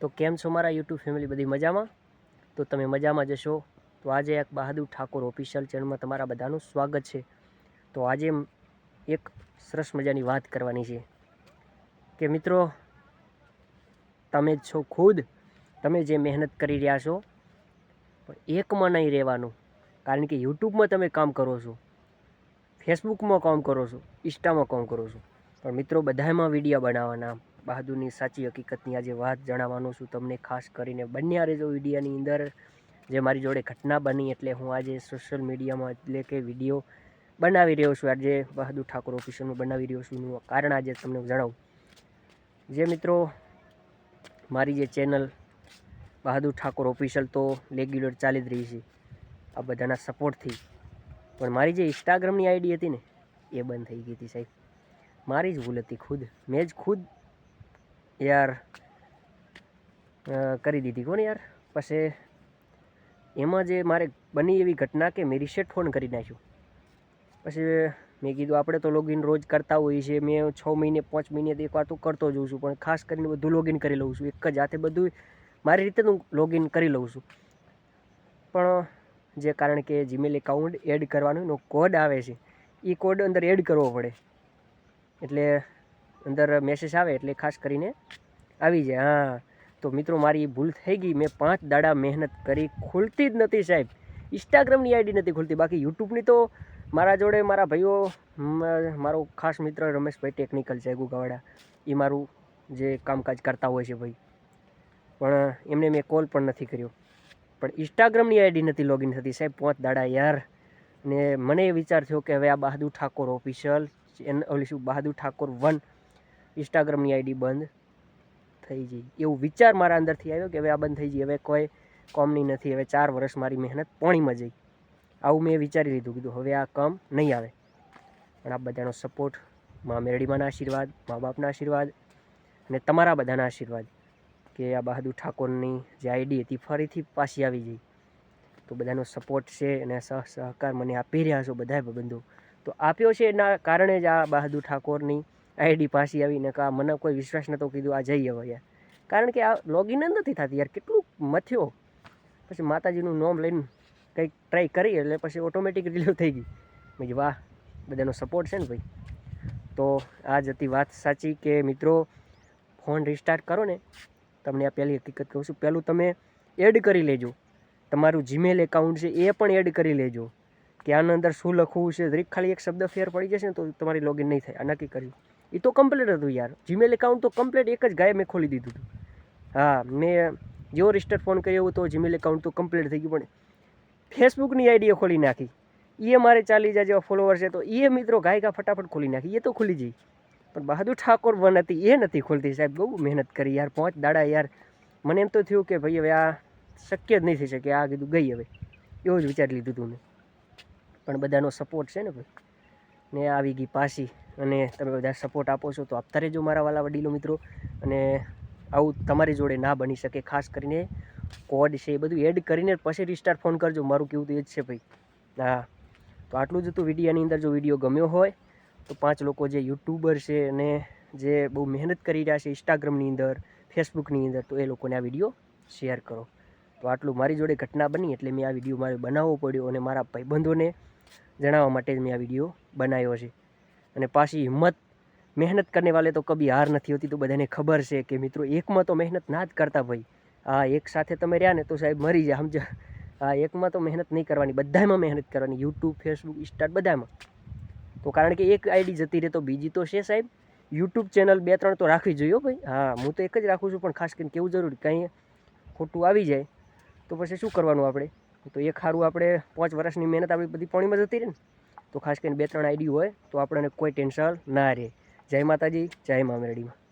તો કેમ છો મારા યુટ્યુબ ફેમિલી? બધી મજામાં? તો તમે મજામાં જશો તો આજે એક બહાદુર ઠાકોર ઓફિશિયલ ચેનલમાં તમારા બધાનું સ્વાગત છે. તો આજે એક સરસ મજાની વાત કરવાની છે. કે મિત્રો, તમે જ છો ખુદ. તમે જે મહેનત કરી રહ્યા છો, પણ એકમાં નહીં રહેવાનું. કારણ કે યુટ્યુબમાં તમે કામ કરો છો ફેસબુકમાં કામ કરો છો ઇન્સ્ટામાં કામ કરો છો. પણ મિત્રો, બધામાં વીડિયો બનાવવાના. બહાદુરની સાચી હકીકતની આજે વાત જણાવવાનો છું. તમને ખાસ કરીને બન્યા રહેજો વિડીયાની અંદર. જે મારી જોડે ઘટના બની એટલે હું આજે સોશિયલ મીડિયામાં એટલે કે વીડિયો બનાવી રહ્યો છું. આજે બહાદુર ઠાકોર ઓફિશિયલમાં બનાવી રહ્યો છું. એનું કારણ આજે તમને જણાવું. જે મિત્રો, મારી જે ચેનલ બહાદુર ઠાકોર ઓફિશિયલ તો રેગ્યુલર ચાલી જ રહી છે. આ બધાના સપોર્ટથી. પણ મારી જે ઇન્સ્ટાગ્રામની આઈડી હતી ને, એ બંધ થઈ ગઈ હતી સાહેબ. મારી જ ભૂલ હતી ખુદ. મેં જ ખુદ યાર કરી દીધી કોને યાર? પછી એમાં જે મારે બની એવી ઘટના કે મેં રિસેટ ફોન કરી નાખ્યો. પછી મેં કીધું, આપણે તો લોગિન રોજ કરતા હોઈએ છીએ. મેં છ મહિને, પાંચ મહિને એક વાર તો કરતો જઉં છું. પણ ખાસ કરીને બધું લોગિન કરી લઉં છું. એક જ હાથે બધું મારી રીતે હું લોગિન કરી લઉં છું. પણ જે કારણ કે જીમેલ એકાઉન્ટ એડ કરવાનો એનો કોડ આવે છે. એ કોડ અંદર એડ કરવો પડે. એટલે અંદર મેસેજ આવે એટલે ખાસ કરીને આવી જાય. હા. તો મિત્રો, મારી ભૂલ થઈ ગઈ. મેં પાંચ દાડા મહેનત કરી, ખુલતી જ નથી સાહેબ. ઇન્સ્ટાગ્રામની આઈડી નથી ખુલતી. બાકી યુટ્યુબની તો મારા જોડે મારા ભાઈઓ મારો ખાસ મિત્ર રમેશભાઈ ટેકનિકલ છે, ગુગાવાડા. એ મારું જે કામકાજ કરતા હોય છે ભાઈ. પણ એમને મેં કોલ પણ નથી કર્યો. પણ ઇન્સ્ટાગ્રામની આઈડી નથી લોગિન થતી સાહેબ. પાંચ દાડા યાર. ને મને એ વિચાર થયો કે હવે આ બહાદુર ઠાકોર ઓફિશિયલ ઓલી શું બહાદુર ઠાકોર વન ઇન્સ્ટાગ્રામની આઈડી બંધ થઈ ગઈ એવું વિચાર મારા અંદરથી આવ્યો કે હવે આ બંધ થઈ ગઈ હવે કોઈ કોમની નથી. હવે ચાર વર્ષ મારી મહેનત પોણીમાં જઈ. આવું મેં વિચારી લીધું. કીધું, હવે આ કામ નહીં આવે. પણ આ બધાનો સપોર્ટ મા મેરડીમાના આશીર્વાદ, મા બાપના આશીર્વાદ અને તમારા બધાના આશીર્વાદ કે આ બહાદુર ઠાકોરની જે આઈડી હતી ફરીથી પાછી આવી ગઈ તો બધાનો સપોર્ટ છે અને સહ સહકાર મને આપી રહ્યા છો બધા બંધુ તો આપ્યો છે એના કારણે જ આ બહાદુર ઠાકોરની આઈડી પાછી આવીને આ મને કોઈ વિશ્વાસ નહોતો કીધું આ જઈ હવે યાર. કારણ કે આ લોગિન જ નથી થતી યાર, કેટલું મથ્યો. પછી માતાજીનું નોમ લઈને કંઈક ટ્રાય કરી એટલે પછી ઓટોમેટિક રિલીવ થઈ ગઈ. મેં વાહ, બધાનો સપોર્ટ છે ને ભાઈ. તો આ જ હતી વાત સાચી કે મિત્રો ફોન રિસ્ટાર્ટ કરો ને. તમને આ પહેલી હકીકત કહું છું, પહેલું તમે એડ કરી લેજો. તમારું જીમેલ એકાઉન્ટ છે એ પણ એડ કરી લેજો. કે આના અંદર શું લખવું છે, દરેક ખાલી એક શબ્દ ફેર પડી જશે ને તો તમારી લોગિન નહીં થાય. આ નક્કી કર્યું. એ તો કમ્પ્લીટ હતું યાર. જીમેલ એકાઉન્ટ તો કમ્પ્લીટ એક જ ગાય મેં ખોલી દીધું હતું. હા, મેં જેવો રિસ્ટર ફોન કર્યો તો જીમેલ એકાઉન્ટ તો કમ્પ્લીટ થઈ ગયું, પણ ફેસબુકની આઈડીએ ખોલી નાખી. એ મારે ચાલી જાય જેવા ફોલોવર છે તો એ મિત્રો ગાયકા ફટાફટ ખોલી નાખી. એ તો ખુલી જઈ. પણ બહાદુર ઠાકોર વન હતી, એ નથી ખોલતી સાહેબ. બહુ મહેનત કરી યાર, પાંચ દાડા યાર. મને એમ તો થયું કે ભાઈ હવે આ શક્ય જ નહીં થઈ શકે, આ કીધું ગઈ હવે. એવું જ વિચારી લીધું તું મેં. પણ બધાનો સપોર્ટ છે ને ભાઈ. ને આવી ગઈ પાછી અને તમે બધા સપોર્ટ આપો છો તો આપતા રહેજો મારા વાલા વડીલો મિત્રો. અને આવું તમારી જોડે ના બની શકે, ખાસ કરીને કોડ છે એ બધું એડ કરીને પછી રિસ્ટાર્ટ ફોન કરજો. મારું કેવું તો એ જ છે ભાઈ. હા. તો આટલું જ હતું વિડીયાની અંદર. જો વીડિયો ગમ્યો હોય તો પાંચ લોકો જે યુટ્યુબર છે અને જે બહુ મહેનત કરી રહ્યા છે ઇન્સ્ટાગ્રામની અંદર ફેસબુકની અંદર, તો એ લોકોને આ વીડિયો શેર કરો. તો આટલું મારી જોડે ઘટના બની એટલે મેં આ વીડિયો મારે બનાવવો પડ્યો અને મારા ભાઈબંધોને જણાવવા માટે જ મેં આ વીડિયો બનાવ્યો છે. અને પાછી હિંમત, મહેનત કરને વાલે તો કભી હાર નથી હોતી, તો બધાને ખબર છે કે મિત્રો, એકમાં તો મહેનત ના જ કરતા ભાઈ. હા એક સાથે તમે રહ્યા ને તો સાહેબ મરી જાય, સમજ. હા એકમાં તો મહેનત નહીં કરવાની, બધામાં મહેનત કરવાની. યુટ્યુબ ફેસબુક ઇન્સ્ટા બધામાં. તો કારણ કે એક આઈડી જતી રહે તો બીજી તો છે સાહેબ. યુટ્યુબ ચેનલ બે ત્રણ તો રાખવી જોઈએ ભાઈ. હા, હું તો એક જ રાખું છું, પણ ખાસ કરીને કેવું જરૂરી, કંઈ ખોટું આવી જાય, તો પછી શું કરવાનું આપણે? તો એક સારું આપણે પાંચ વર્ષની મહેનત આપણી બધી પાણીમાં જતી રહે ને, તો ખાસ કરીને બે ત્રણ આઈડી હોય, તો આપણને કોઈ ટેન્શન ના રહે. જય માતાજી, જય મા મેરડીમાં